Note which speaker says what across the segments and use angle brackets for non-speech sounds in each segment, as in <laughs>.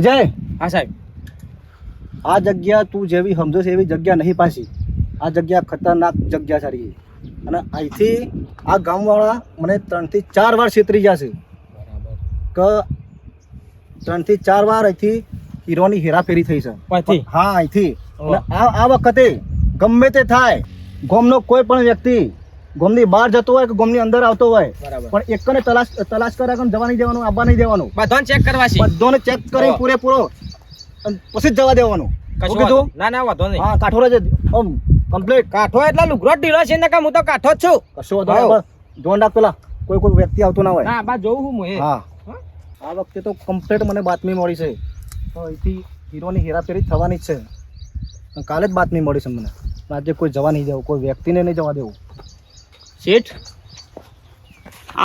Speaker 1: વિજય?
Speaker 2: હા સાહેબ.
Speaker 1: આ જગ્યા તું જેવી સમજો છે એવી જગ્યા નહીં પાછી. આ જગ્યા ખતરનાક જગ્યા સારી અને અહીંથી આ ગામવાળા મને ત્રણથી ચાર વાર છેતરી ગયા છે. કે ત્રણથી ચાર વાર અહીંથી હીરોની હેરાફેરી થઈ છે. હા અહીંથી. આ આ વખતે ગમે તે થાય ગોમનો કોઈ પણ વ્યક્તિ ગોમની બહાર જતો હોય કે ગોમની અંદર આવતો હોય
Speaker 2: બરાબર.
Speaker 1: પણ એકને તલાશ તલાશ વગર જવા નહીં દેવાનું આવવા નહીં દેવાનું.
Speaker 2: બધાને ચેક કરવા છે
Speaker 1: બધાને ચેક કરી પૂરેપૂરો પછી જ જવા દેવાનું.
Speaker 2: કશું
Speaker 1: કીધું?
Speaker 2: ના ના વાંધો નહીં.
Speaker 1: હા કાઠોર જ ઓમ કમ્પ્લીટ
Speaker 2: કાઠો એટલે લુગરો ઢીલો છે ને કે હું તો કાઠો જ છું.
Speaker 1: કશું વાંધો. જોન રાખ પેલા. કોઈ કોઈ વ્યક્તિ આવતો ના હોય.
Speaker 2: ના બા જોઉં હું હું
Speaker 1: હા.
Speaker 2: હા?
Speaker 1: આ વખતે તો કમ્પ્લીટ મને બાતમી મળી છે. તો અહીંથી હીરોની હેરાફેરી થવાની જ છે. કાલે જ બાતમી મળી છે મને. આજે કોઈ જવા નહીં દેવું કોઈ વ્યક્તિને નહીં જવા દેવું.
Speaker 3: શેઠ?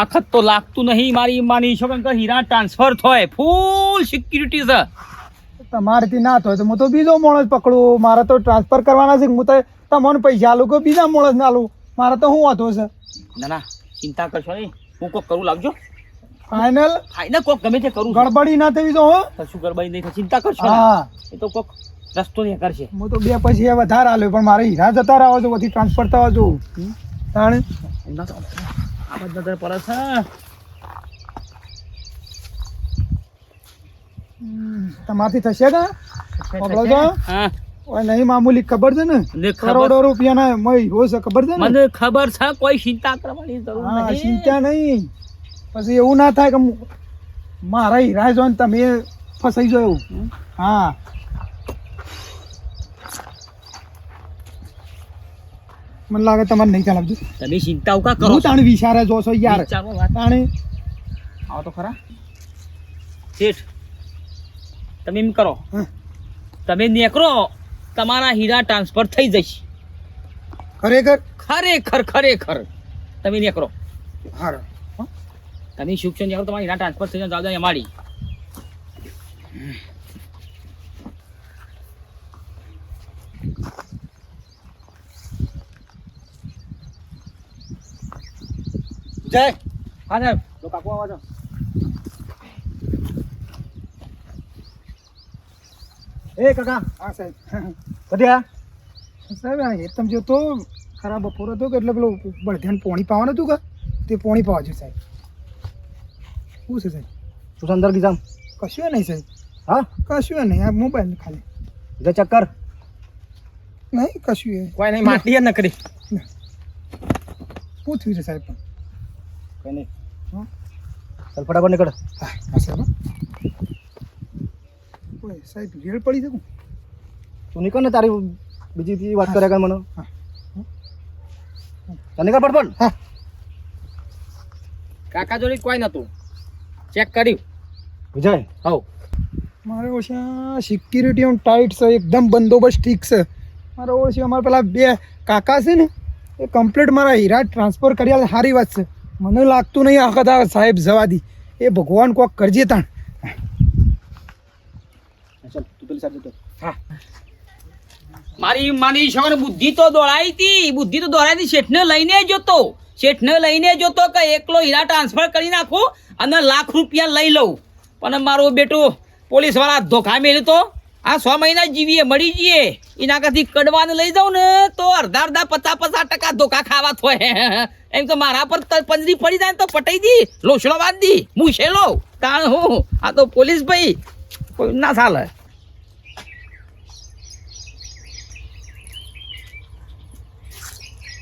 Speaker 3: આખત તો લાગતું નહીં મારી માની છો કે હીરા ટ્રાન્સફર થાય. ફૂલ સિક્યુરિટી છે.
Speaker 4: તમારેથી ના થાય તો હું તો બીજો માણસ પકડું. મારે તો ટ્રાન્સફર કરવાના છે હું તો તમને પૈસા આલું કે બીજા માણસ ના આલું? મારે તો શું વાંધો છે?
Speaker 3: ના ના ચિંતા કરશો નહીં. હું કોક કરું લાગજો
Speaker 4: ફાઇનલ
Speaker 3: ફાઈને કોક ગમે તે કરું.
Speaker 4: ગડબડી ના થઈ તો હો.
Speaker 3: કશું ગડબડી નહીં ચિંતા કરશો
Speaker 4: હા.
Speaker 3: એ તો કોક રસ્તો નહીં કરશે.
Speaker 4: હું તો બે પછી વધારે આલ્યો પણ મારે હીરા જતા રહો છો પછી ટ્રાન્સફર થવા જો તાણે.
Speaker 3: આ બધા છે
Speaker 4: તમારથી થશે ને? પકડો છો ઓય નહીં મામૂલી ખબર છે ને? કરોડો રૂપિયાના મય હોય છે ખબર છે ને?
Speaker 3: મને ખબર છે કોઈ ચિંતા કરવાની જરૂર નહીં.
Speaker 4: ચિંતા નહીં. પછી એવું ના થાય કે મારા હીરા જો ને તમે ફસાઈ એવું હા. મને લાગે તમારે નહીં ચલાવજો
Speaker 3: તમે ચિંતા ઉકા કરો.
Speaker 4: તાણ વિચારે જોશો છો યાર. તાણે.
Speaker 3: આવો તો ખરા. શેઠ તમે એમ કરો. તમે નેકરો તમારા હીરા ટ્રાન્સફર થઈ જશે
Speaker 4: ખરેખર?
Speaker 3: ખરેખર ખરેખર. તમે નેકરો.
Speaker 4: હારો.
Speaker 3: તમે શું છો નેકરો તમારા હીરા ટ્રાન્સફર થઈ જાય જવાબદારી અમારી.
Speaker 1: જય
Speaker 3: હા સાહેબ
Speaker 1: તો કાકુ આવા છો. એ કાકા.
Speaker 4: હા સાહેબ.
Speaker 1: કદી આ?
Speaker 4: સાહેબ આ હેતમ જો તો ખરાબ બપોર હતો કે એટલે પેલો બળધ્યાન પોણી પાવાનું હતું કે? તે પોણી પાવા છે સાહેબ. શું છે સાહેબ?
Speaker 1: તું અંદર ગીજામ
Speaker 4: કશું નહીં સાહેબ.
Speaker 1: હા?
Speaker 4: કશું નહીં આ મોબાઈલ ખાલી.
Speaker 1: જો ચક્કર.
Speaker 4: નહીં કશું
Speaker 2: કોઈ નહીં માટી નકરી.
Speaker 4: પૂછ્યું છે સાહેબ પણ.
Speaker 1: કઈ નહીં? ચાલ ફટાફટ નીકળ.
Speaker 4: સાહેબ ઓય સાહેબ રેડ પડી શકું
Speaker 1: તું નીકળ ને તારી બીજી બીજી વાત કરે મને.
Speaker 4: હા.
Speaker 1: ચાલ નીકળ ફટફટ.
Speaker 4: હા.
Speaker 2: કાકા જોડે કોઈ નતું. ચેક કર્યું.
Speaker 1: વિજય.
Speaker 2: હવ.
Speaker 4: મારે ઓછા સિક્યુરિટી આમ ટાઈટ છે એકદમ બંદોબસ્ત ઠીક છે. મારે ઓછી અમારા પેલા બે કાકા છે ને એ કમ્પ્લીટ મારા હીરા ટ્રાન્સફર કર્યા સારી વાત છે. મને લાગતું નહીં આખત કદા સાહેબ જવા દી. એ ભગવાન કોક કરજે તાણ.
Speaker 1: ચાલ તું પેલી સાઈડ જતો.
Speaker 3: મારી માની છોકરી બુદ્ધિ તો દોડાઈ હતી. બુદ્ધિ તો દોડાઈ હતી. શેઠને લઈને જોતો. શેઠને લઈને જોતો કે એકલો હીરા ટ્રાન્સફર કરી નાખું અને લાખ રૂપિયા લઈ લઉં. પણ મારો બેટો પોલીસવાળા ધોખા મેળ્યો તો આ છ મહિના જીવીએ મળી જઈએ. એના કરતી કડવાને લઈ જાઉં ને તો અડધા અડધા પચાસ પચાસ ટકા ધોકા ખાવા થોય. <laughs> એમ તો મારા પર ત- પંજરી પડી જાય ને તો પટાઈ દી લોસડો વાત દી મૂછેલો કારણ હું? આ તો પોલીસ ભાઈ. કોઈ ના ચાલે.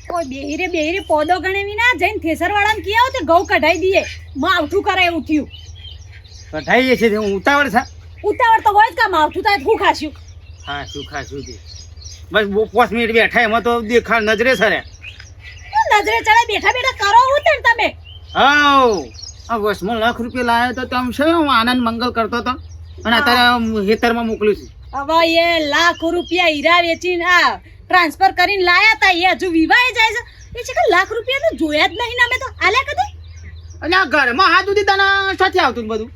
Speaker 5: કોઈ બેહીરે બેહીરે પોદો ગણેવી ના જઈને થેસર વાળાને કી આવો તે ઘઉં કઢાઈ દઈએ. માવઠું કરે એવું થયું
Speaker 2: કઢાઈએ છે હું ઉતાવળ છે.
Speaker 5: ઉતાવળ તો હોય જ કા આવતું થાય હું ખાશું?
Speaker 2: હા શું ખાશું તે? બસ પાંચ મિનિટ બેઠા એમાં તો દેખાણ નજરે સરે
Speaker 5: નજરે ચડે? બેઠા બેઠા કરો ઉતર તમે
Speaker 2: હાઉ! આ વસમાં લાખ રૂપિયા લાવ્યો તો તમે શું આનંદ મંગલ કરતો હતો અને અત્યારે હેતરમાં મોકલું છું.
Speaker 5: હવે એ લાખ રૂપિયા હીરા વેચીને આ ટ્રાન્સફર કરીને લાયા તા એ હજુ વિવાહે જાય છે. એ છે કે લાખ રૂપિયા તો જોયા જ નહીં ને અમે તો. આલ્યા કદી?
Speaker 2: એટલે આ ઘરમાં હાથ સુધી તને સાથે આવતું બધું?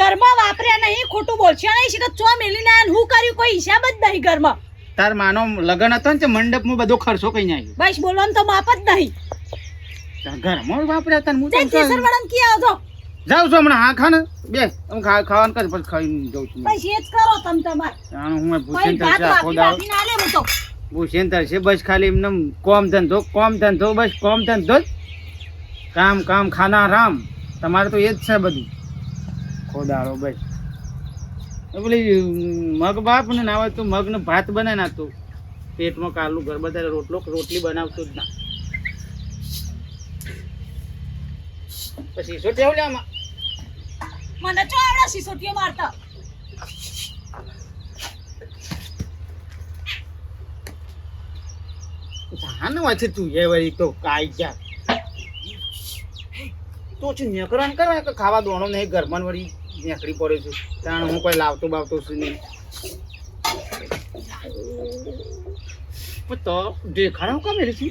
Speaker 5: ઘરમાં વાપર્યા નહીં ખોટું બોલશે. નહીં કે ચો મેલી ના હું કર્યું? કોઈ હિસાબ જ નહીં ઘરમાં.
Speaker 2: તાર માનો લગ્ન હતો ને મંડપમાં બધો ખર્ચો કઈ નહીં
Speaker 5: બસ બોલવાનું તો માપ જ નહીં.
Speaker 2: ઘરમાં વાપર્યા તને હું તને
Speaker 5: થેસર કી આવો તો
Speaker 2: જાઉં છું હમણાં હા ખાને? બે હું ખા ખાવાનું કર પછી ખાઈ જઉં છું.
Speaker 5: બસ એ જ કરો તમે તમાર.
Speaker 2: હું ભૂસેન તરશે આખો
Speaker 5: દાવ
Speaker 2: ભૂસેન તરશે બસ ખાલી એમને કોમ ધંધો કોમ ધંધો બસ કોમ ધંધો જ. કામ કામ ખાના રામ. તમારે તો એ જ છે બધું. ખોદાડો બસ. એ પેલી મગ બાપ ને ના હોય તો મગનો ભાત બનાવી તું પેટમાં કાલું ઘર બધા રોટલો રોટલી બનાવતો જ ના. પછી ટેવ લે
Speaker 5: મને તો આવડે સિસોટીઓ મારતા?
Speaker 2: ધાન છે તું એ વળી તો કાઈ જા. તો છે નેકરાન કરવા કે ખાવા દોણો નહીં ઘરમાં વળી નેકડી પડ્યો છું. કારણ હું કોઈ લાવતો બાવતો છું નહીં. તો દેખાડો કમે રે છે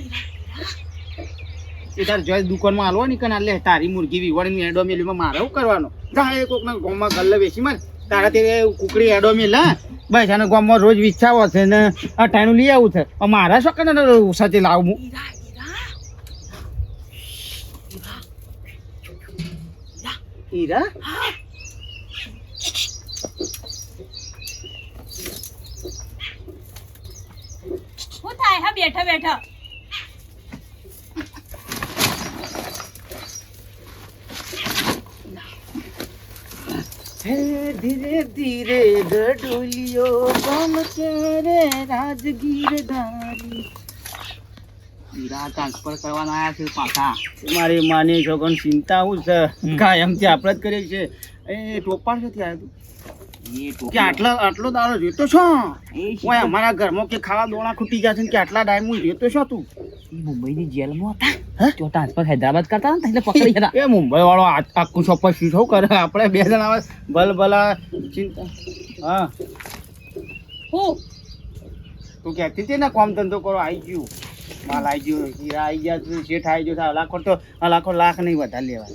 Speaker 2: એ તાર જોઈ દુકાનમાં હાલવા ની કને લે તારી મુરગી ને એડો મેલીમાં મારે શું કરવાનો? એ કોકના ગામમાં ગલ્લે બેસી માર. તારા તે કુકડી એડો મેલ. બસ આને ગામમાં રોજ વિચાવો છે ને આ ટાણું લઈ આવું છે. મારા શું કને સાથે લાવું હીરા
Speaker 5: શું થાય હા બેઠા બેઠા.
Speaker 2: ધીરે ધીરે ગઢોલિયો ગમ રે રાજગીર ધારી? ટ્રાન્સફર કરવાના આવ્યા છે પાછા. મારી માની છોકન ચિંતા હું છે. કાયમથી આપણે જ કરીએ છીએ એ ટોપાણ ક્યાંથી આવ્યું કે આટલો આટલો દાડો જોતો છો? ઓય અમારા ઘરમાં કે ખાવા દોણા ખૂટી જશે ને કે આટલા ટાઈમ હું છો તું?
Speaker 3: મુંબઈની જેલમાં હતા? તો ટ્રાન્સફર હૈદરાબાદ કરતા હતા એટલે પકડી હતા?
Speaker 2: એ મુંબઈ વાળો આખું ચોપ્પસ શું કરે? આપણે બે જણા આવે ભલ ભલા ચિંતા. હા.
Speaker 5: હું?
Speaker 2: તું કહેતી હતી ને કોમ ધંધો કરો? આવી ગયું. માલ આવી ગયો હીરા આવી ગયા શેઠ આવી ગયો લાખો તો આ લાખો લાખ નહીં વધારે લેવા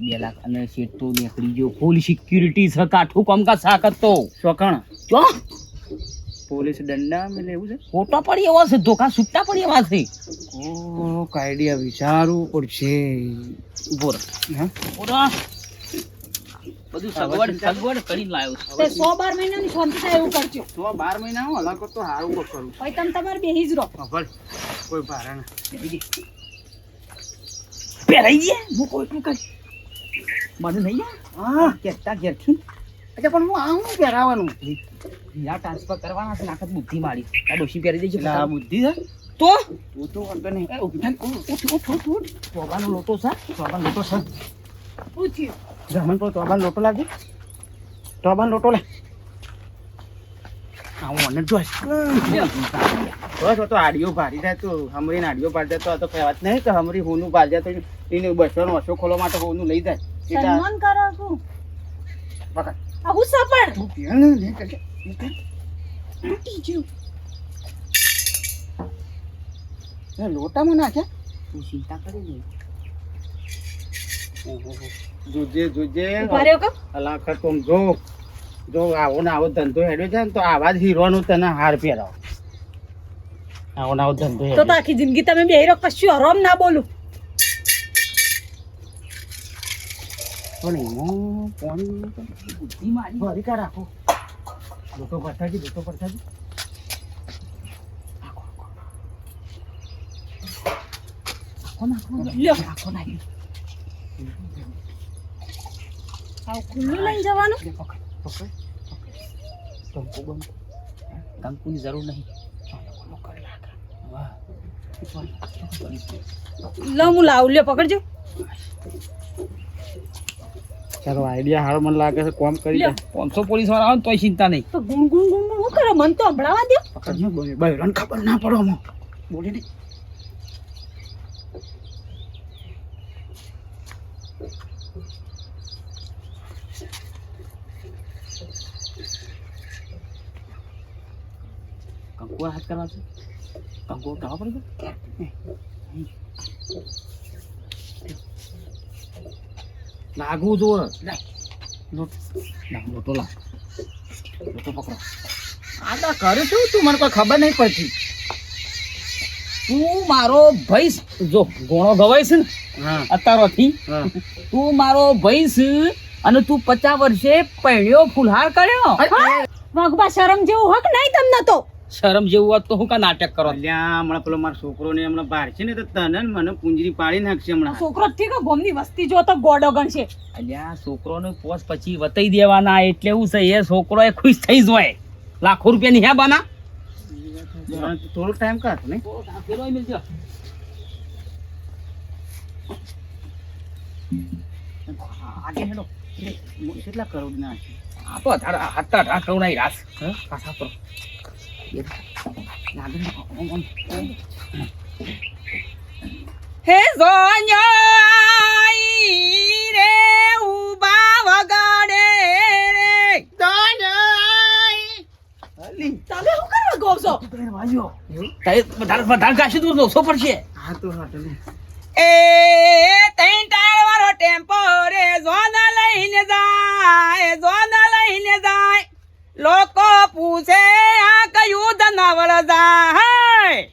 Speaker 3: બે લાખ અને શેઠ તો નીકળી ગયો. ફૂલ સિક્યુરિટી છે કાઠું કામકાજ સાકત તો
Speaker 2: શોખણ
Speaker 3: ચો!
Speaker 2: પોલીસ દંડા મેં એવું છે?
Speaker 3: ખોટા પડી એવા છે ધોકા છૂટા પડી એવા છે.
Speaker 2: ઓ કાઈડિયા વિચારવું પડશે.
Speaker 3: રહે
Speaker 2: હા
Speaker 3: ઓરા બધું સગવડ સગવડ કરીને લાવ્યો
Speaker 5: તે સો બાર મહિનાની શાંતિ થાય એવું કરજો.
Speaker 2: તો બાર મહિના હું હલાકો તો સારું કોક કરું.
Speaker 5: પછી તમે તમારે બેહી જ રહો.
Speaker 2: ખબર કોઈ ભારા ના.
Speaker 3: પહેરાઈ ગયા? હું કોઈ એટલું કરી? મને નહીં
Speaker 2: હા.
Speaker 3: કેતા ઘેરથી?
Speaker 2: અચ્છા પણ હું આવું હું પહેરાવાનું?
Speaker 3: હીરા ટ્રાન્સફર કરવાના છે નાખત બુદ્ધિ મારી. આ ડોશી પહેરી દેજો
Speaker 2: આ બુદ્ધિ છે
Speaker 3: તો?
Speaker 2: તું તો વાંધો નહીં.
Speaker 3: ઉઠ ઉઠ ઉઠ ઉઠ લોટો
Speaker 2: તોબાન લોટો છે.
Speaker 5: પૂછ્યું
Speaker 2: જમણ પર તોબાન લોટો લાગે તોબાન લોટો લે. આવું મને જોઈશ. બસ તો આડીઓ ભારી થાય તો હમરીને આડીઓ ભારી જાય તો આ તો કહેવાત નહીં કે હમરી હોનું ભારી જાય તો એને બસો નો ઓછો ખોલવા માટે હોનું લઈ જાય.
Speaker 5: સન્માન કરો છું. આ હું સપણ
Speaker 2: તું પીએ ને.
Speaker 5: તૂટી ગયું.
Speaker 2: લોટામાં નાખ્યા?
Speaker 3: તું ચિંતા કરી નહીં.
Speaker 2: જોજે જોજે. અલા તું જો જો આવો ને આવો ધંધો હેડ્યો છે ને તો આવા જ હીરોનું તને હાર પહેરાવો. આવો ને આવો ધંધો
Speaker 5: તો તો આખી જિંદગી તમે બે હીરો કશું હરોમ ના બોલું.
Speaker 2: પણ એમાં કોણ
Speaker 3: બુદ્ધિ મારી
Speaker 2: ભરી કા રાખો? લોકો પડતાજી લોકો પડતાજી
Speaker 3: નાખો. નાખો નાખો.
Speaker 5: આવું ખુલ્લું લઈને જવાનું?
Speaker 3: કંકુ બંકુ કંકુની જરૂર નહીં.
Speaker 5: લો હું લાવું. લ્યો પકડજો.
Speaker 2: ચાલો આઈડિયા હારો મને લાગે છે કોમ કરી દે.
Speaker 5: લ્યો.
Speaker 3: પાંચસો પોલીસવાળા આવે તોય ચિંતા નહીં.
Speaker 5: તો ગુણ ગુણ ગુણ હું કરે? મને તો સંભળાવા દે
Speaker 2: પકડ ને બોલે બૈરાને ખબર ના પડો બોલે નહીં
Speaker 3: કંકુ હાથ કરવા છે કંકુ કરવા પડે
Speaker 2: લાગવું જો
Speaker 3: લોટો લાવ લોટો પકડો
Speaker 2: આ તો કરું છું તું મને કોઈ ખબર નહીં પડતી
Speaker 3: તું મારો ભાઈ જો ગોણો ગવાય છે ને અત્યારોથી તું મારો ભાઈ છે અને તું પચાસ વર્ષે પહેણ્યો ફુલહાર કર્યો
Speaker 5: વાઘબા શરમ જેવું હક નહીં તમને તો
Speaker 3: શરમ જેવું હોત તો હું કા નાટક કરો?
Speaker 2: અલ્યા હમણાં પેલો મારો છોકરો ને હમણાં બહાર છે ને તો તને મને પૂંજરી પાડી નાખશે હમણાં.
Speaker 5: છોકરો ઠીક ગોમની વસ્તી જો તો ગોડો ગણશે
Speaker 3: અલ્યા છોકરોને પોસ પછી વતાઈ દેવાના એટલે એવું છે એ છોકરો એ ખુશ થઈ જાય લાખો રૂપિયા ની હે. બાના
Speaker 2: થોડો ટાઈમ કાઢ ને?
Speaker 3: આગે હેડો.
Speaker 2: કેટલા કરોડ ના છે?
Speaker 3: આ તો અઢાર અઢાર કરોડ ના રાસ. પાછા કરો હે સોન્યાઈ રે ઉબા વગાડે રે.
Speaker 5: તમે શું કરવા ગો છો?
Speaker 3: તારે વધારે વધારે ગાશે તો નવસો પડશે.
Speaker 2: હા તો હા તમે.
Speaker 3: એ તૈન ટાયર વાળો ટેમ્પો રે જોન લઈને જાય જોન લઈને જાય. લોકો પૂછે આ કયું ધનાવળ જાય?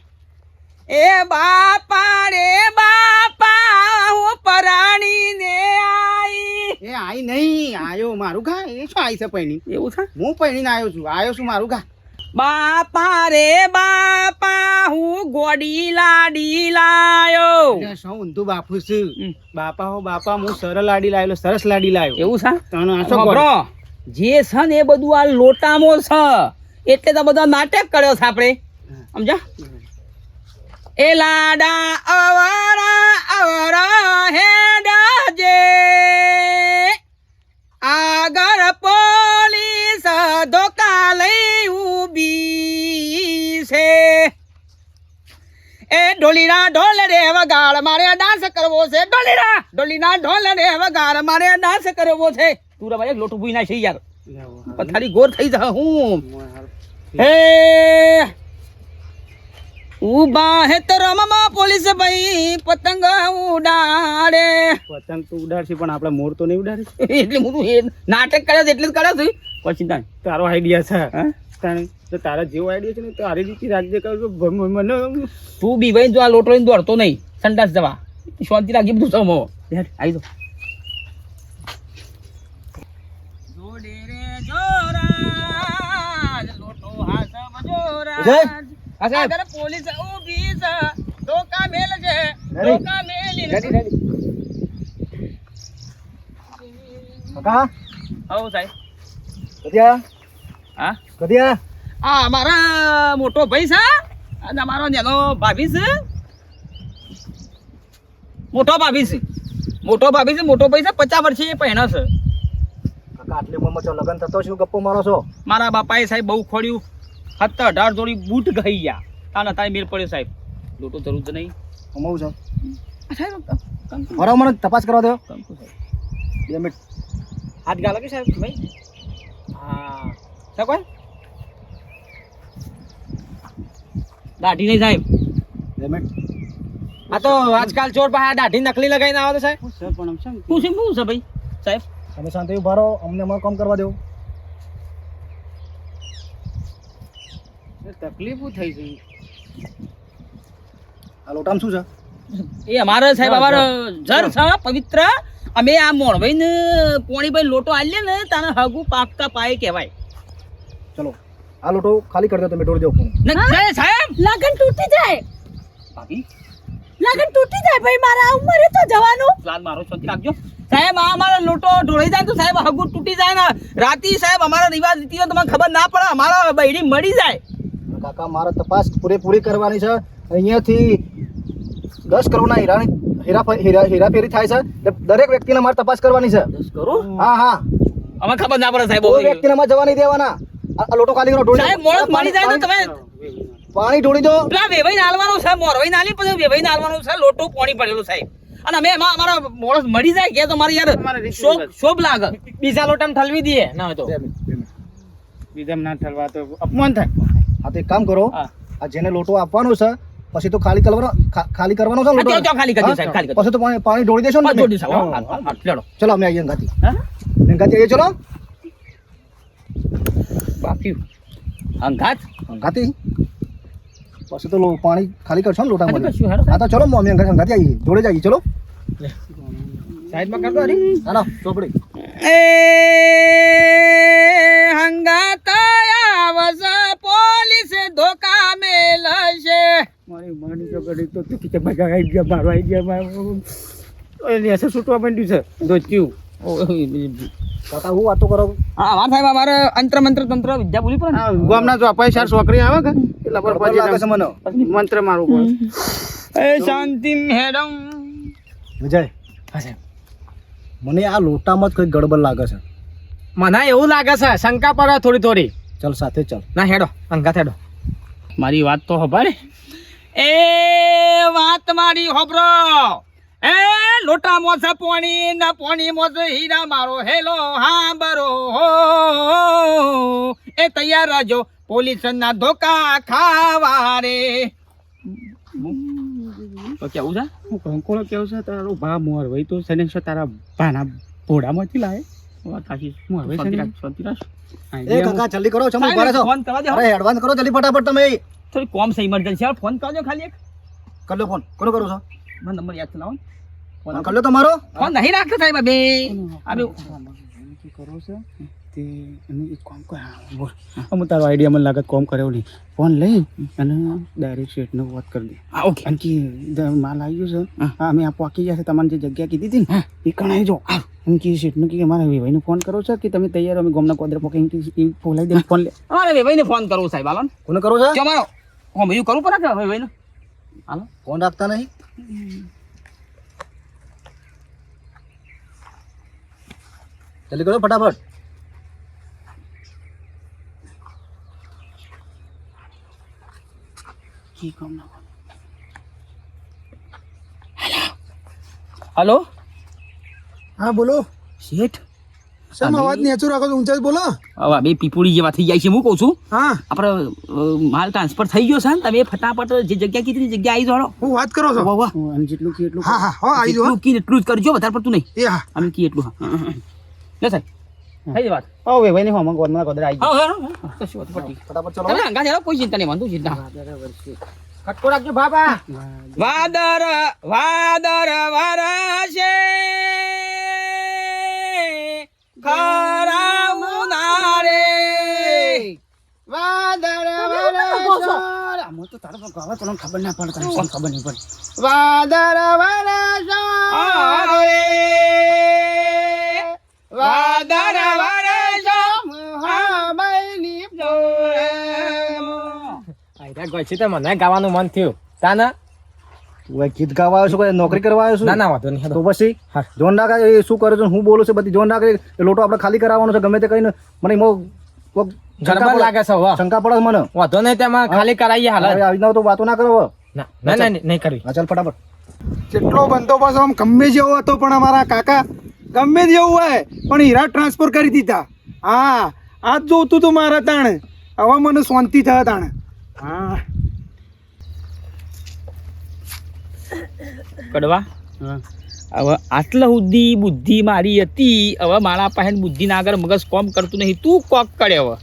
Speaker 3: એ બાપા રે બાપા હું પરાણી ને આઈ.
Speaker 2: એ આઈ નહીં આયો મારું ઘા એ શું આઈ છે પૈણી?
Speaker 3: એવું છે?
Speaker 2: હું પૈણીને આવ્યો છું આવ્યો છું મારું ઘા.
Speaker 3: બાપા રે બાપા હું ગોડી લાડી લાયો.
Speaker 2: શું ઊંધું બાપુ છું? બાપા હો બાપા હું સરળ લાડી લાવેલો સરસ લાડી લાયો.
Speaker 3: એવું છે?
Speaker 2: તને આસો
Speaker 3: ખબરો જે છે ને એ બધું આ લોટામાં છે. એટલે તો બધા નાટક કર્યો છે આપણે. સમજા? એ લાડા અવરા અવરા હેડા જે આગળ પોલીસ ધોકા લઈ ઊભી છે. એ ડોલીના ઢોલ રે વગાડ મારે ડાન્સ કરવો છે. ઢોલીના ઢોલીના ઢોલ રે વગાડ મારે ડાન્સ કરવો છે. તું રે ભાઈ એક લોટું ભૂઈ ના છે યાર. પથારી ગોર થઈ જા હું. હે ઊભા હે. તો રમમાં પોલીસ ભાઈ પતંગ ઉડાડે.
Speaker 2: પતંગ તો ઉડાડશે પણ આપણે મોર તો નહીં ઉડાડે?
Speaker 3: એટલે હું નાટક કર્યો છે એટલે જ કર્યો છું. પછી
Speaker 2: તારો આઈડિયા છે.
Speaker 3: હા?
Speaker 2: તારે તો તારા જેવો આઈડિયા છે ને તારી રીતે રાજ્ય કરજો મને
Speaker 3: તું બી ભાઈ જો આ લોટો લઈને દોડતો નહીં સંડાસ જવા. શાંતિ રાખી બધું સમો. યાર આવી. આગળ પોલીસ ઊભી છે, ધોકા મેલ છે, ધોકા મેલીને-
Speaker 1: કાકા?
Speaker 3: હઉ સાહેબ. હા?
Speaker 1: કદિયા?
Speaker 3: આ અમારા મોટો ભાઈ છે. અને અમારો નેનો ભાભી છે. મોટો ભાભી છે. મોટો ભાભી છે મોટો ભાઈ છે પચાસ વર્ષે એ પહેણો છે.
Speaker 1: કાકા આટલી ઉંમરમાં છો લગ્ન થતો શું ગપ્પો મારો છો?
Speaker 3: મારા બાપાએ સાહેબ બહુ ખોડ્યું સત્તર અઢાર જોડી બૂટ ગઈ ગયા. તાના તારે મેળ પડ્યો સાહેબ. લોટો જરૂર તો નહીં.
Speaker 1: કમાવું છો.
Speaker 3: સાહેબ
Speaker 1: મારા મને તપાસ કરવા દો. બે મિનિટ.
Speaker 3: હાથ ગાલો કે સાહેબ ભાઈ? હા. સાહેબ કોઈ દાઢી નહીં સાહેબ. આ તો આજકાલ ચોર પાસે દાઢી નકલી લગાવીને આવે તો સાહેબ. શું છે શું છે ભાઈ? સાહેબ.
Speaker 1: તમે શાંતિ ઊભા રહો અમને અમારું કામ કરવા દેવું
Speaker 2: તકલીફ થઈ છે?
Speaker 1: આ લોટામાં શું છે?
Speaker 3: એ અમારે સાહેબ અમારો જર છે પવિત્ર. અમે આ મોણભાઈ ને પોણીભાઈ લોટો આલ્યો ને તાને હગુ પાકતા પાય કહેવાય.
Speaker 1: ચલો. આ લોટો ખાલી કરી દો તમે ઢોળી દો ફોન
Speaker 3: ને સાહેબ,
Speaker 5: લગન તૂટી જાય.
Speaker 3: ભાભી
Speaker 5: લગન તૂટી જાય ભાઈ મારા ઉંમરે તો જવાનું.
Speaker 3: પ્લાન મારો શાંતિ રાખજો સાહેબ આ અમારો લોટો ઢોળાઈ જાય તો સાહેબ હગુ તૂટી જાય ને. રાતી સાહેબ અમારા રિવાજ રીતિઓ તમને ખબર ના પડે અમારા બૈરી મળી જાય.
Speaker 1: કાકા મારે તપાસ પૂરેપૂરી કરવાની છે. અહીંયાથી દસ કરોડના હીરાની હીરા હીરા હેરાફેરી થાય છે. એટલે દરેક વ્યક્તિને મારે તપાસ કરવાની છે.
Speaker 3: દસ કરોડ?
Speaker 1: હા હા.
Speaker 3: અમે ખબર ના પડે સાહેબ
Speaker 1: કોઈ વ્યક્તિને મારે જવા નહીં દેવાના. લોટો ખાલી કરો ઢોળી
Speaker 3: સાહેબ મોળો મળી જાય તો તમે
Speaker 1: પાણી ઢોળી દો.
Speaker 3: પેલા વેવાઈ નાલવાનો છે મોરવાઈ નાલી પછી વેવાઈ નાલવાનો છે લોટો પાણી પડેલું સાહેબ અને અમે એમાં અમારા મોણસ મળી જાય કે તો મારી યાર શોભ શોભ લાગે. બીજા લોટામાં ઠલવી દઈએ ના તો.
Speaker 1: બે મિનિટ, બે મિનિટ.
Speaker 2: બીજા ના ઠલવા તો અપમાન થાય.
Speaker 1: હા તો એક કામ કરો. આ જેને લોટો આપવાનો છે પછી તો ખાલી કરવાનો ખાલી કરવાનો છે લોટો?
Speaker 3: ખાલી
Speaker 1: કરી
Speaker 3: સાહેબ, ખાલી.
Speaker 1: પછી તો પાણી ઢોળી દેશો ને. ચલો અમે આવીએ ગાતી
Speaker 3: હા?
Speaker 1: ગાતી આવીએ ચલો.
Speaker 3: બાકી અંગાત
Speaker 1: ગાતી પછી તો પાણી ખાલી કરશો ને લોટામાં. હા તો ચલો અમે ગાતી આવીએ. જોડે જઈએ ચલો.
Speaker 2: સાઈડમાં કરતો હરી?
Speaker 1: ચાલો ચોપડી.
Speaker 3: એ હંગાતા આવસ પોલીસ ધોકા મેલશે.
Speaker 2: મારી માની તો ગડી તો તું કે બગા આવી ગયા મારો આવી ગયા મારો એને છૂટવા માંડ્યું છે. દોચ્યું
Speaker 1: કાકા હું વાતો કરો?
Speaker 3: હા વાત સાહેબ અમારે અંત્ર મંત્ર તંત્ર વિદ્યા પડે
Speaker 2: ગામના જો અપાય ચાર છોકરી આવે કે? એટલે પર
Speaker 1: બરાબર લાગે મને.
Speaker 2: મંત્ર મારું પડે
Speaker 3: એ શાંતિ મેડમ.
Speaker 1: વિજય
Speaker 2: હા સાહેબ.
Speaker 1: મને આ લોટામાં જ કંઈક ગડબડ લાગે છે.
Speaker 2: મને એવું લાગે છે શંકા પર થોડી થોડી.
Speaker 1: ચલ સાથે ચલ.
Speaker 2: ના હેડો અંગાત હેડો
Speaker 3: મારી વાત તો ખબર એ વાત મારી હોબરો એ લોટા મોસ પોણી ના પોણી મોસ હીરા મારો હેલો હા. બરો એ તૈયાર રાજો પોલીસ ના ધોકા ખાવા રે. તો કેવું છે?
Speaker 2: હું કંકોળો કેવું છે? તારો ભા મોર હોય તો સને છે તારા ભાના ભોડામાંથી લાવે?
Speaker 3: ફોન
Speaker 1: કરો જલ્દી ફટાફટ તમે.
Speaker 3: થોડી કોમ છે ઇમરજન્સી હાલ ફોન કરજો ખાલી એક.
Speaker 1: કર ફોન. કોનો કરો છો?
Speaker 3: મને નંબર યાદ છે ફોન
Speaker 1: તમારો.
Speaker 3: ફોન નહીં રાખતો સાહેબ બે.
Speaker 2: કરો છે તે એને એક કામ કર. હા, બોલ. અમુ તારો આઈડિયા મને લાગત કોમ કર્યો નહીં. ફોન લઈ અને ડાયરેક્ટ શેઠને વાત કરી દે.
Speaker 3: હા ઓકે.
Speaker 2: અને કે માલ આવ્યો છે હા. અમે આ પોકી ગયા છે તમારે જે જગ્યા કીધી હતી ને એ કણાઈ જો. એમ કે શેઠને કે અમારા ભાઈને ફોન કરો છો કે તમે તૈયાર અમે ગોમના કોદરે પોકે એમ કે ફોલાઈ દે ફોન લે.
Speaker 3: અમારા બે ભાઈને ફોન કરવો સાહેબ હાલો
Speaker 1: કોને કરો છો?
Speaker 3: જો મારો હું એવું કરું પડે કે હવે ભાઈને હાલો.
Speaker 1: ફોન રાખતા નહીં? જલ્દી કરો ફટાફટ.
Speaker 2: કી કામ ના
Speaker 3: હાલો?
Speaker 4: હા બોલો.
Speaker 3: શેઠ?
Speaker 4: શેમ અવાજ નેચો રાખો છો ઊંચાઈ બોલો.
Speaker 3: હવે બે પીપુડી જેવા થઈ જાય છે હું કહું છું.
Speaker 4: હા.
Speaker 3: આપણે માલ ટ્રાન્સફર થઈ ગયો છે ને તમે ફટાફટ જે જગ્યા કીધી જગ્યા આવી જાઓ
Speaker 4: હું. વાત કરો છો?
Speaker 3: વાહ વાહ.
Speaker 2: જેટલું કી એટલું
Speaker 4: હા હા હા આવી જાઓ
Speaker 3: એટલું જ કરજો વધારે પડતું નહીં.
Speaker 4: એ હા.
Speaker 3: અમે કી એટલું હા. લે સાહેબ થઈ જાય વાત
Speaker 2: ઓ વે ભાઈને હોમા ગોમના કોદરા આવી
Speaker 3: હા હા કશું વાત પટી
Speaker 1: ફટાફટ ચલો.
Speaker 3: તમે હંગા જરા કોઈ ચિંતા નહીં વાંધો ચિંતા
Speaker 2: ખટકો રાખજો બાબા
Speaker 3: વાદર વાદર વરસે. ખરા ઉનારે
Speaker 2: વાદળ વરસો. આમ તો તારો ગાવા તને ખબર ના પડે તને ખબર નહીં પડે. વાદળ વરસો.
Speaker 3: વાદર
Speaker 2: મને ગાવાનું મન થયું. તાના?
Speaker 1: તું ગીત ગાવા આવ્યો છું કોઈ નોકરી કરવા આવ્યો છું?
Speaker 2: ના ના વાંધો નહીં
Speaker 1: તો પછી
Speaker 2: હા.
Speaker 1: જોન એ શું કરે છે હું બોલું છું બધી જોન ના એ લોટો આપણે ખાલી કરાવવાનો છે ગમે તે કરીને. મને એમાં
Speaker 2: ગરબા લાગે છે
Speaker 1: શંકા પડે મને.
Speaker 2: વાંધો નહીં તેમાં ખાલી કરાવીએ હાલ.
Speaker 1: હવે આવી તો વાતો ના કરો હવે.
Speaker 2: ના ના ના નહીં કરવી.
Speaker 1: ચાલ ફટાફટ.
Speaker 4: જેટલો બંદોબસ્ત આમ ગમે જેવો હતો પણ અમારા કાકા ગમે જેવું હોય પણ હીરા ટ્રાન્સફર કરી દીધા. હા જ જોતું તું મારા તાણે. હવે મને શાંતિ થયા તાણે. હા.
Speaker 3: કડવા? હવે આટલા સુધી બુદ્ધિ મારી હતી હવે મારા પાસે બુદ્ધિ ના આગળ મગજ કોમ કરતું નહીં. તું કોક કરે હવે.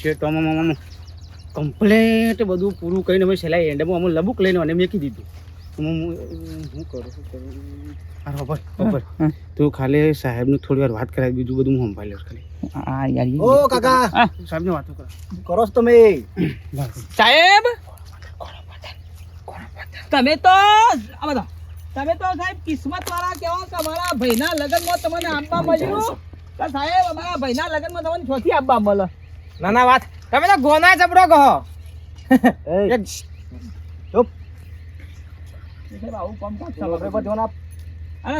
Speaker 2: શેટોમાં કમ્પ્લેટ બધું પૂરું કરીને અમે છેલ્લા એન્ડમાં અમે લબુક લઈને અને મેકી દીધું. તું ખાલી સાહેબને થોડી વાર વાત કરાવી બીજું બધું હું સંભાળી ખાલી.
Speaker 3: હા યાર
Speaker 1: ઓ કાકા!
Speaker 3: હા.
Speaker 2: સાહેબને વાતો કરો.
Speaker 1: કરો છો તમે?
Speaker 3: સાહેબ! તમે તો તમે તો સાહેબ કિસ્મત વાળા કેવો કે ભાઈના લગ્નમાં તમને આપવા મળ્યું? તો સાહેબ અમારા ભાઈના લગ્નમાં તમને છોથી આપવા મળે
Speaker 2: ના ના વાત. તમે તો ગોના જબરો કહો. <laughs>
Speaker 1: એ, ચૂપ.
Speaker 3: સાહેબ આવું કામ કામ
Speaker 1: નોકરી પર ધ્યાન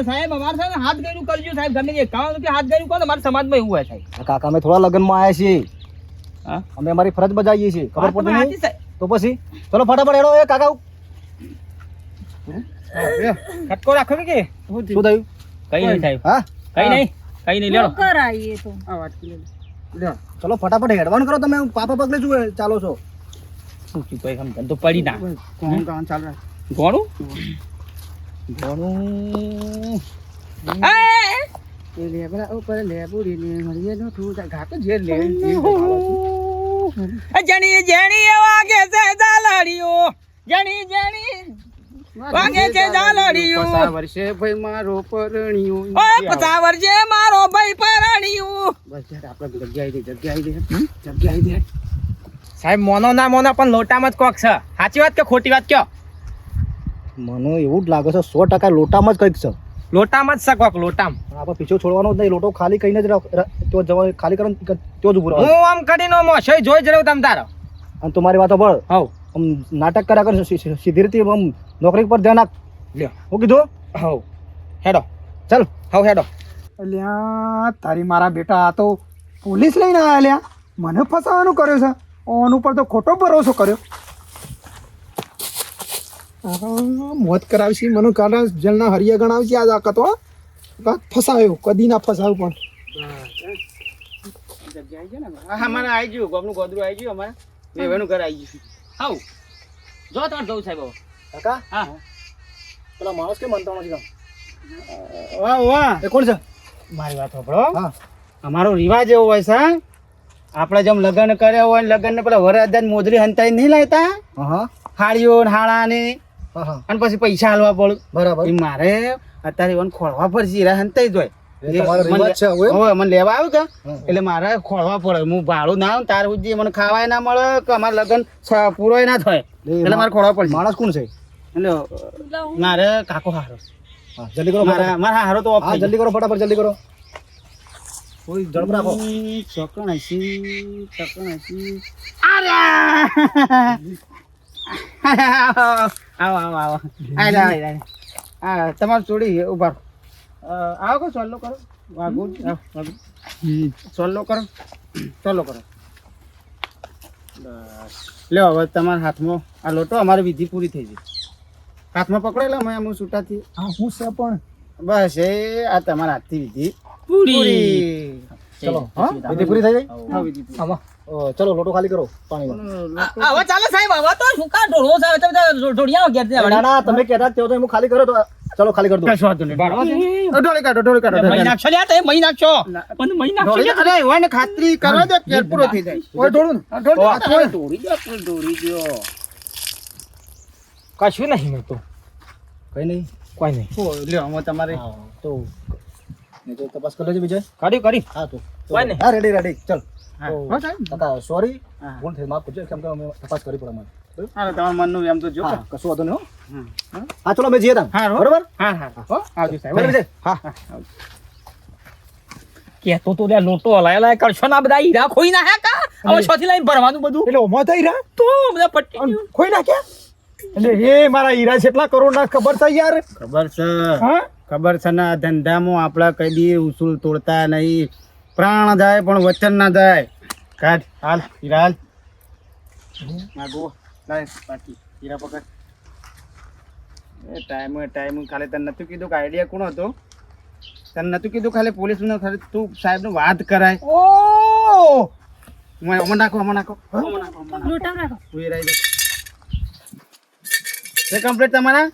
Speaker 3: સાહેબ અમારે છે ને હાથ ગયું કરજો સાહેબ ગમે તે એકાવન રૂપિયા હાથ ગયું કહો અમારા સમાજમાં એવું હોય સાહેબ.
Speaker 1: કાકા અમે થોડા લગ્નમાં આવ્યા છીએ. અમે અમારી ફરજ બજાવીએ છીએ. ખબર પડતી નહીં? તો પછી? ચલો ફટાફટ હેડો એ કાકા
Speaker 2: ખટકો રાખો કે
Speaker 1: શું થયું?
Speaker 3: કઈ નહીં સાહેબ.
Speaker 1: હા?
Speaker 3: કઈ નહીં કઈ નહીં લેડો.
Speaker 5: કરાઈએ તો.
Speaker 2: આ વાત કરી
Speaker 1: ચલો ફટાફટ હેડવાનું કરો તમે પાપા પગલે શું ચાલો છો?
Speaker 3: શું તો પડી ના.
Speaker 2: કોણ કામ ચાલુ. રાખ
Speaker 3: ગોળું ગોળું એ!
Speaker 2: એ ઉપર લેબુડી ને મળીએ નો તું ઘાટો જે લે
Speaker 3: જણી જણી વાગે છે દાલાડીઓ જણી જણી વાગે છે
Speaker 2: વર્ષે ભાઈ મારો પરણિયો
Speaker 3: ઓય વર્ષે મારો ભાઈ પરણ્યું
Speaker 2: બસ યાર આપણે જગ્યા દે જગ્યા દે જગ્યા દે
Speaker 6: સાહેબ મોનો ના મોનો પણ લોટામાં જ કોક છે સાચી વાત કે ખોટી વાત કયો
Speaker 1: મને એવું જ લાગે છે સો ટકા લોટામાં જ કંઈક છે.
Speaker 6: લોટામાં જ છે કોક લોટામ.
Speaker 1: આપણે પીછો છોડવાનો જ નહીં લોટો ખાલી કહીને જ તો જવા ખાલી કરો તો જ ઊભો
Speaker 6: હું આમ કરીને ઓછોય જોઈ જ રહ્યો તમ તારો.
Speaker 1: અને તમારી વાતો પર
Speaker 6: હવ.
Speaker 1: આમ નાટક કર્યા કર સીધી રીતે આમ નોકરી પર ધ્યાન આપ.
Speaker 6: લ્યો.
Speaker 1: હું કીધું?
Speaker 6: હવ. હેડો.
Speaker 1: ચાલ.
Speaker 6: હાઉ હેડો.
Speaker 4: અલ્યા તારી મારા બેટા આ તો પોલીસ લઈને આવ્યા અલ્યા. મને ફસાવાનું કર્યો છે. ઓન ઉપર તો ખોટો ભરોસો કર્યો. મોત કરાવશી. મને કાલે જલના હરિયા ગણાવશી આજ આ કતો કાંક ફસાયો કદી ના ફસાયું પણ.
Speaker 2: અમારે આવી ગયું. ગોમનું ગોદરું આવી ગયું અમારે. વેવાનું ઘર આવી ગયું.
Speaker 3: હાઉ. જો તમારે જવું સાહેબ હવે.
Speaker 1: કાકા?
Speaker 3: હા.
Speaker 1: પેલા માણસ કે માનતા નથી
Speaker 2: વાહ વાહ.
Speaker 1: એ કોણ છે?
Speaker 2: મારી વાત સાંભળો.
Speaker 1: હા.
Speaker 2: અમારો રિવાજ એવો હોય છે આપણે જેમ લગ્ન કર્યા હોય લગ્ન ને પેલા વરદાન મોજરી હંતાઈ નહીં લાવતા
Speaker 1: હા હા.
Speaker 2: હાડીઓ હાડા ને અને પછી પૈસા હાલવા પડે.
Speaker 1: બરાબર.
Speaker 2: મારે અત્યારે એને ખોળવા પડશે હીરા હંતાઈ જ હોય.
Speaker 1: એ તમારો રિવાજ છે હવે?
Speaker 2: હવે મને લેવા આવ્યું કે. એટલે મારે ખોળવા પડે. હું ભાડું ના આવું તાર સુધી મને ખાવાય ના મળે કે અમારે લગ્ન પૂરો પૂરોય ના થાય. એટલે મારે ખોળવા પડે
Speaker 1: માણસ કોણ છે?
Speaker 2: એટલે મારે કાકો હારો.
Speaker 1: જલ્દી કરો
Speaker 2: મારા મારા હારો તો.
Speaker 1: જલ્દી કરો ફટાફટ જલ્દી કરો. કોઈ ઝડપ રાખો.
Speaker 2: ચોકણ હસી ચોકણ હસી. આવો આવો આવો. હા તમારું ચોડી ઊભા આવો કો સોલ્લો કરો. વાગુ. સોલ્લો કરો. સોલ્લો કરો. લ્યો હવે તમારા હાથમાં આ લોટો અમારી વિધિ પૂરી થઈ ગઈ. હાથમાં પકડેલો અમે હું છૂટાથી.
Speaker 4: હા હું છે પણ?
Speaker 2: બસ એ આ તમારા હાથથી વિધિ
Speaker 3: પૂરી.
Speaker 2: પૂરી.
Speaker 1: ચલો હા? વિધિ પૂરી થઈ ગઈ?
Speaker 2: હા, વિધિ પૂરી.
Speaker 1: ચલો લોટો ખાલી કરો
Speaker 3: પાણી હવે ચાલે સાહેબ હવે તો શું કા ઢોળો સાહેબ તમે તો ઢોળી આવો ઘેરથી
Speaker 1: ના ના તમે કહેતા તેઓ તો હું ખાલી કરો તો ચલો ખાલી કર દો.
Speaker 2: કશો વાંધો નહીં. ઢોળી કાઢો ઢોળી કાઢો
Speaker 3: મહી નાખશો લ્યા તે મહી નાખશો. પણ મહી નાખશો.
Speaker 2: અરે એવાને ખાતરી કરો દે કેર પૂરો થઈ જાય.
Speaker 4: ઓય ઢોળું
Speaker 2: ઢોળી દો ઢોળી દ્યો.
Speaker 6: કશું નહીં મળતું
Speaker 1: કઈ નહીં
Speaker 6: કોઈ નહીં.
Speaker 2: ઓ લ્યો હું તમારે.
Speaker 1: તો ને તો તપાસ કરી લેજો વિજય
Speaker 6: કર્યું કાઢી
Speaker 1: હા તો
Speaker 6: કોઈ નહીં.
Speaker 1: હા રેડી રેડી ચલ.
Speaker 2: હા. સાહેબ.
Speaker 1: કાકા સોરી ભૂલ થઈ માફ કરજો. કેમ કે અમે તપાસ કરી પડે અમારે.
Speaker 2: હાલો, તમારા મનનું એમ તો જો.
Speaker 1: કશું વાંધો નહીં હા.
Speaker 2: હા
Speaker 1: ચલો અમે જઈએ તા બરોબર?
Speaker 2: હા હા હો, આવજો સાહેબ.
Speaker 6: હા.
Speaker 3: કહેતો તો લોટો હલાય હલાય કરશો ને બધા હીરા ખોઈ નાખ્યા કા? હવે છથી લઈને ભરવાનું બધું.
Speaker 4: એટલે ઓમાં થઈ રહ્યા
Speaker 3: તો બધા પટ્ટી
Speaker 4: ખોઈ નાખ્યા? એટલે એ મારા હીરા કેટલા કરોડ ના ખબર છે યાર.
Speaker 2: ખબર છે.
Speaker 4: હા?
Speaker 2: ખબર છે ને ધંધામાં આપણા કઈ દી ઉસૂલ તોડતા નહીં. પ્રાણ જાય પણ વચન ના જાય. કાઢ હાલ હીરા હાલ માગો લાય બાકી હીરા પકડ એ ટાઈમ ટાઈમ ખાલી તને નતું કીધું કે આઈડિયા કોણ હતો? તને નતું કીધું ખાલી પોલીસનું ખાલી તું સાહેબનું વાત કરાય?
Speaker 4: ઓ!
Speaker 2: અમર નાખો અમર નાખો. અમર નાખો જાઓ. છે કમ્પ્લીટ તમારા?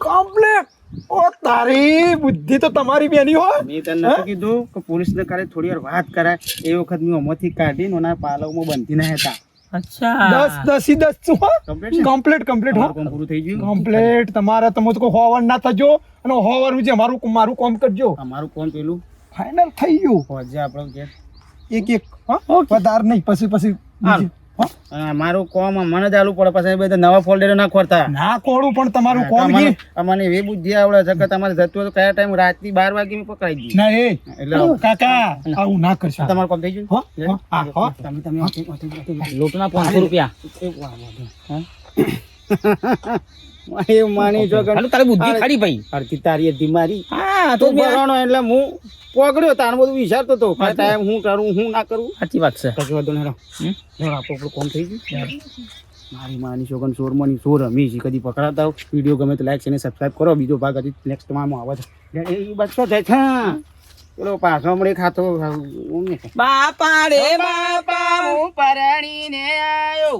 Speaker 4: કમ્પ્લેટ ઓ તારી બુદ્ધિ તો તમારી બેની હો.
Speaker 2: મેં તને નતું કીધું કે પોલીસને કાલે થોડી વાર વાત કરાય. એ વખત મેં આમાંથી કાઢીને ઓના પાલવમાં બંધી ના હતા
Speaker 3: અચ્છા.
Speaker 4: દસ દસ દસ હો.
Speaker 2: કમ્પ્લીટ
Speaker 4: કમ્પ્લેટ કમ્પ્લેટ હો.
Speaker 2: પૂરું થઈ ગયું?
Speaker 4: કમ્પ્લેટ તમારે તમે તો હોવર ના થજો. અને હોવર છે મારું મારું કોમ કરજો.
Speaker 2: મારું કોમ પેલું?
Speaker 4: ફાઇનલ થઈ ગયું.
Speaker 2: ફોજે આપણો કે
Speaker 4: એક એક હા. વધારે નહીં પછી પછી હો?
Speaker 2: કોમ મને જ આલું પડે પછી બધા નવા ફોલ્ડરો ના ખોરતા.
Speaker 4: ના કોડું પણ તમારું કોમ
Speaker 2: અમને એવી બુદ્ધિ આવડે છે કે તમારે જતું હોય તો કયા ટાઈમ રાતની બાર વાગે મેં પકડાઈ ગયું
Speaker 4: ના એ
Speaker 2: એટલે
Speaker 4: કાકા આવું ના કરશો.
Speaker 2: તમારું કોમ થઈ ગયું? તમે તમે
Speaker 3: લોટના પાંચસો રૂપિયા. <laughs>
Speaker 2: એ માની જો
Speaker 3: તારી બુદ્ધિ ખરી ભાઈ.
Speaker 2: અડધી તારી મારી.
Speaker 3: હા
Speaker 2: તો ભરવાનો એટલે હું પકડ્યો તાર બધું વિચારતો હતો ટાઈમ હું કરું હું ના કરું.
Speaker 3: સાચી વાત છે.
Speaker 2: કશું વાંધો નહીં આપણું આપણું કોમ થઈ ગયું? મારી માની છોકન મની સોર રમી છે કદી પકડાતા હો. વીડિયો ગમે તો લાઈક અને સબસ્ક્રાઈબ કરો. બીજો ભાગ હજી નેક્સ્ટમાં આવે છે એ બસો જાય છે. પેલો પાછો મળે ખાતો હું ખાતો.
Speaker 3: બાપા. રે બાપા હું પરણીને આવ્યો